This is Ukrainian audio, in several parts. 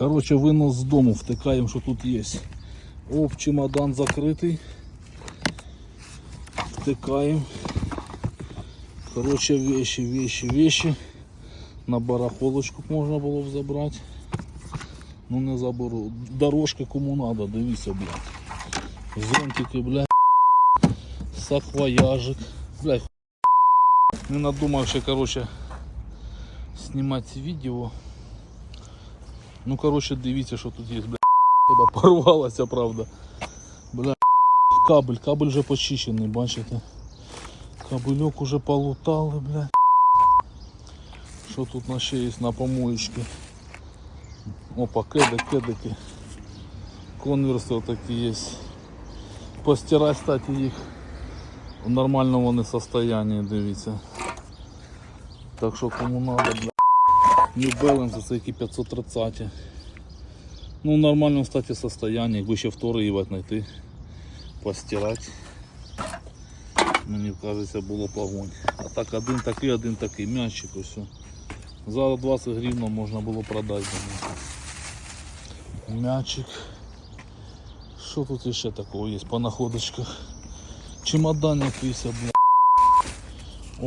Короче, винос з дому, втикаємо, що тут є. Оп, чемодан закритий. Втикаємо. Короче, вещи, вещи, вещи. На барахолочку можна було б забрати. Ну не заберу. Дорожки кому надо, дивіться, блядь. Зонтики, блядь. Саквояжик. Блядь. Не надумав ще, короче, знімати відео. Ну, короче, дивіться, що тут є, блядь. Тебе порвалася, правда. Бля, кабель, кабель вже почищений, бачите. Кабельок уже полутали, бля. Що тут на ще є на помоечці? Опа, кеди, кедики. Конверси отакі є. Постирать, кстати, їх в нормальному вони состоянии, дивіться. Так що кому надо, бля. New Balance це які 530. Ну, в нормальному, кстати, состоянии. Якби ще вторий знайти, постирати. Мені кажеться, було погонь. А так один такий, один такий. М'ячик ось. За 20 гривень можна було продати. М'ячик. Що тут ще такого є по находочках? Чемодан якийсь, бля.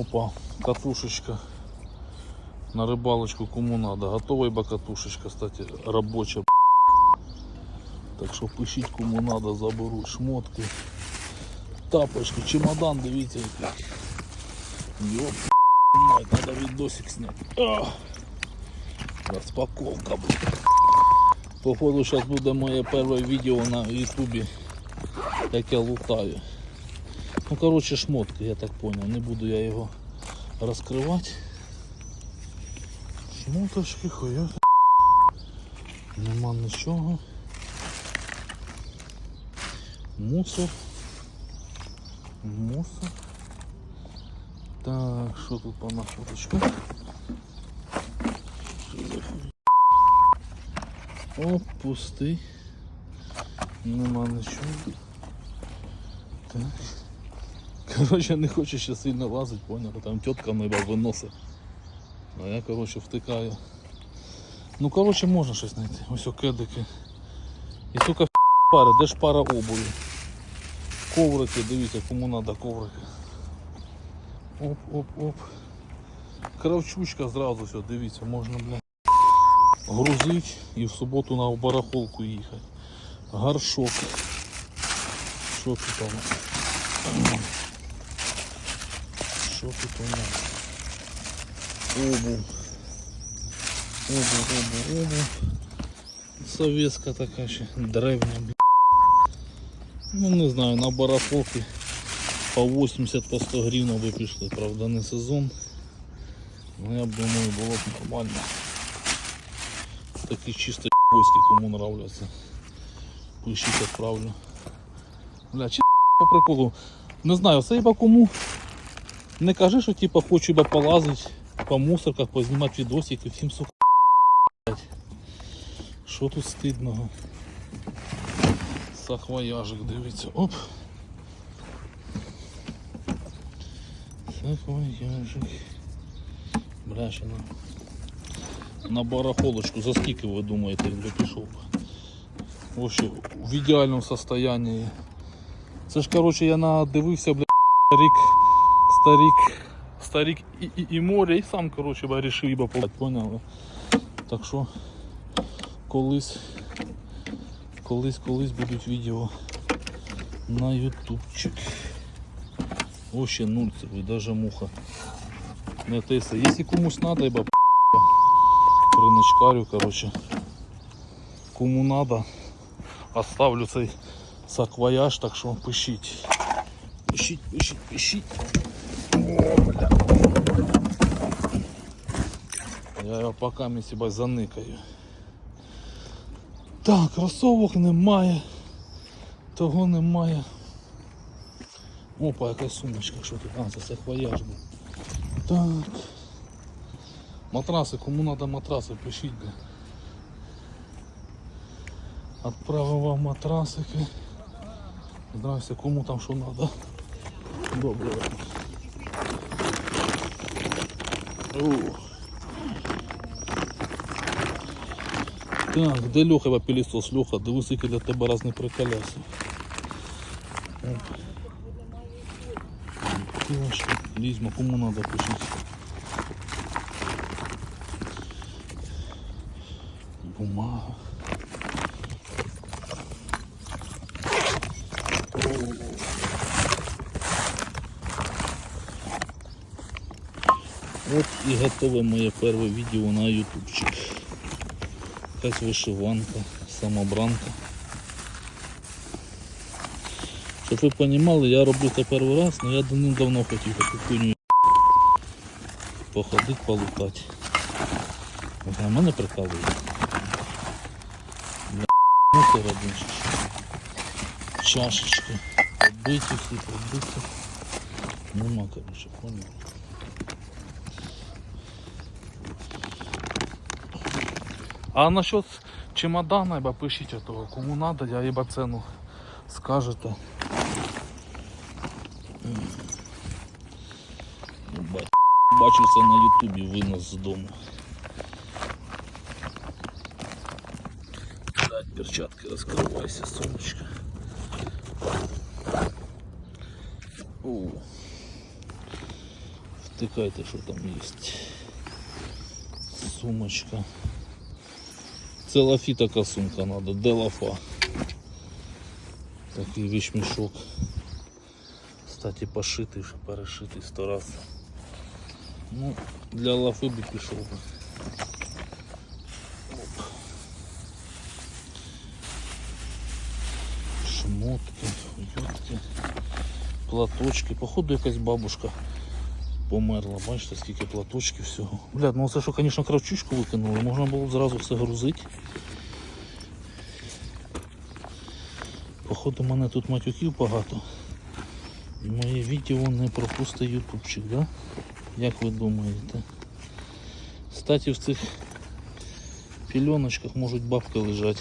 Опа, катушечка. На рыбалочку кому надо. Готовая бы катушечка, кстати, рабочая. Так що пишіть кому надо, заберу шмотки, тапочки, чемодан, дивіться. Йоп, надо відосик зняти. А! Розпаковка, блядь. Походу зараз буде моє перше відео на ютубі, як я лутаю. Ну коротше шмотки, я так понял, не буду я його розкривати. Шмоточки, хуя. Нема нічого. Мусор. Мусор. Так, що тут по находочку? Що? О, пустий. Нема нічого. Так. Короче, не хочу ще сильно лазити, понял? Там тітка мене виносить. А я, короче, втикаю. Ну, короче, можна щось знайти. Ось о кедики. І сука пари, де ж пара обуви? Коврики, дивіться, кому треба коврики. Оп, оп, оп. Кравчучка зразу все, дивіться, можна, бля. Грузить і в суботу на барахолку їхати. Горшок. Що тут у нас? Що тут у нас? Обувь. Обувь, обувь, обувь. Советська така ще древня, бля. Ну не знаю, на барахолки по 80 по 100 гривень би пішли, правда не сезон. Ну я б думаю було б нормально. Такі чисто гості кому нравляться. Пишіть відправлю. Бля, чи по приколу. Не знаю, це хіба кому. Не кажи, що типа хочу би полазити по мусорках, познімати відосики, всім сука. Що тут стидного? Сахвояжик, дивіться. Оп. Сахвояжик. Бля, ще на, барахолочку. За скільки ви думаєте, він пішов? Вообще в ідеальному состоянии. Це ж короче я надивився, бля, старик, старик, старик і, і, і море, і сам короче вирішив їба плати, поняли? Так що колись, колись, колись будуть відео на ютубчик. О, ще нульцевий, даже муха. Не тиса. Якщо комусь надо, ібо приночкарю, короче. Кому надо, оставлю цей саквояж, так що пишіть. Пишіть, пишіть, пишіть. Я його поки мені себе заникаю. Так, кросовок немає. Того немає. Опа, якась сумочка, що тут? А, це саквояж був. Так. Матраси, кому надо матраси, пишіть. Отправив вам матрасики. Здрасте, кому там що надо. Добре. Так, де Льоха пилісос? Льоха, дивись, який для тебе приколяси. Бутилочка, лізьма, кому надо пишіть. Бумага. От і готове моє перше відео на ютубчик. Якась вишиванка, самобранка. Щоб ви розуміли, я роблю це перший раз, але я давно хотів таку хуйню походити, полутати. На мене прикалує. Ну. Чашечки. Побиті всі, побиті. Нема, коротше, понял. А насчет чемодана, ибо пишіть того, кому надо, я ибо цену скажете. Ну, ба- Бачу це на ютубі винос з дому. Дать перчатки розкривайся, сумочка. О. Втикайте, що там є. Сумочка. Це лафі така сумка надо, де лафа. Такий вещмішок. Кстати, пошитий, вже перешитий сто раз. Ну, для лафи би пішов би. Оп. Шмотки, уютки, платочки. Походу якась бабушка Померла. Бачите, скільки платочків всього. Бля, ну це що, звісно, кравчучку викинули, можна було б зразу все грузити. Походу, мене тут матюків багато. Моє відео не пропустить ютубчик, да? Як ви думаєте? Кстати, в цих пільоночках можуть бабки лежати.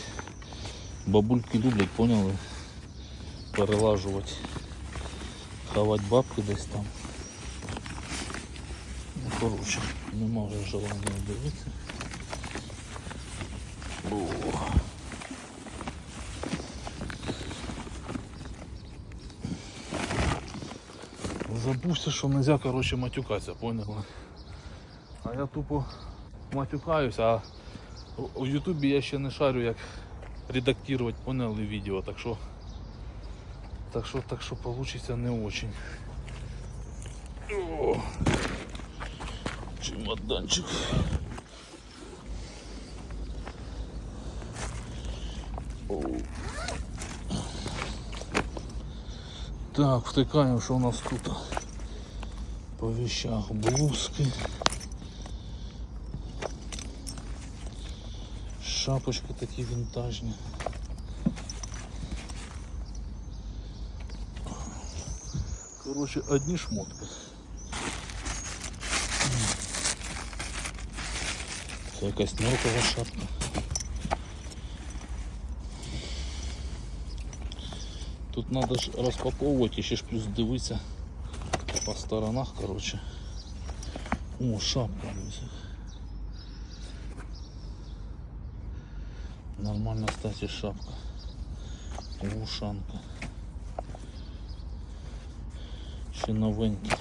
Бабульки люблять, поняли? Перелажувати. Хавати бабки десь там. Коротше, нема вже желання дивитися. Забувся, що нельзя, коротше, матюкатися, поняли? А я тупо матюкаюся, а у Ютубі я ще не шарю, як редактувати, поняли відео, так що так що, так що получиться не очень. О, чемоданчик. Так, втикаємо, що у нас тут по вещах блузки. Шапочки такі вінтажні. Короче, одні шмотки. Це якась норкова шапка. Тут треба ж розпаковувати і ще ж плюс дивитися по сторонах, короче. О, шапка. дивіться. Нормально, кстати, шапка. Ушанка. Ще новенькі.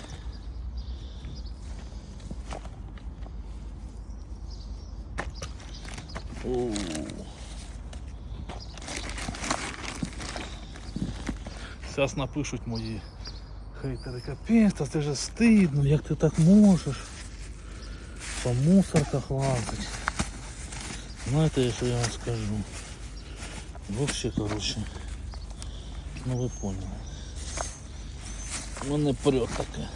Зараз напишуть мої хейтери, капець, та це ж стидно, як ти так можеш по мусорках лазити. Знаєте, що я вам скажу? Вообще, короче, ну ви поняли. Мене прет таке.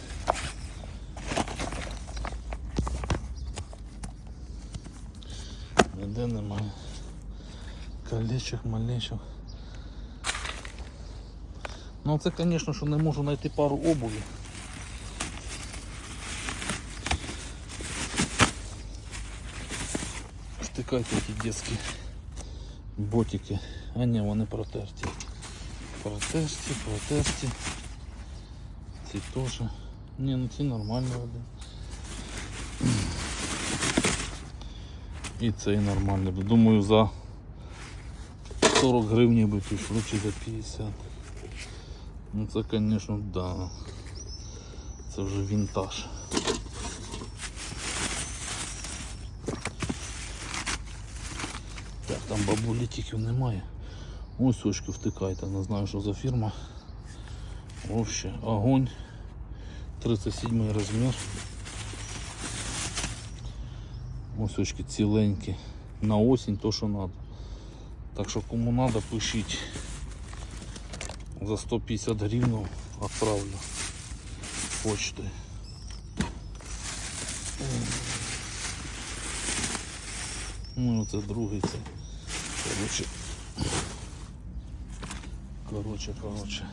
Ніде немає. Колечок, малечок. Ну це, звісно, що не можу знайти пару обуві. Втикайте ті дитячі ботики. А ні, вони протерті. Протерті, протерті. Ці теж. Ні, ну ці нормальні один. І цей нормальний. Думаю, за 40 гривень би пішло чи за 50. Ну це, звісно, да. Це вже вінтаж. Так, там бабулі тільки немає. Ось очки втикайте, не знаю, що за фірма. Вообще, огонь. 37 розмір. Ось очки ціленькі. На осінь то, що треба. Так що кому треба, пишіть. За 150 гривень відправлю почтою. Ну і це другий це. Короче. Короче, короче.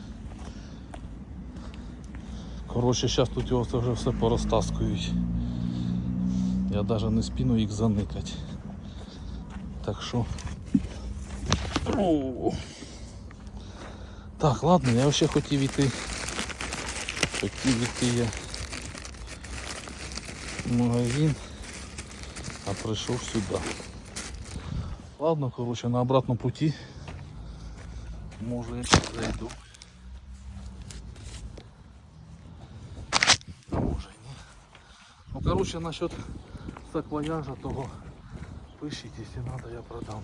Короче, зараз тут його вже все порозтаскують. Я навіть не спіну їх заникати. Так що. Так, ладно, я ще хотів іти. Хотів іти я в магазин, а прийшов сюди. Ладно, короче, на обратном пути. Може я зайду. А Може. Ну короче насчет саквояжа того пишіть, якщо надо, я продам.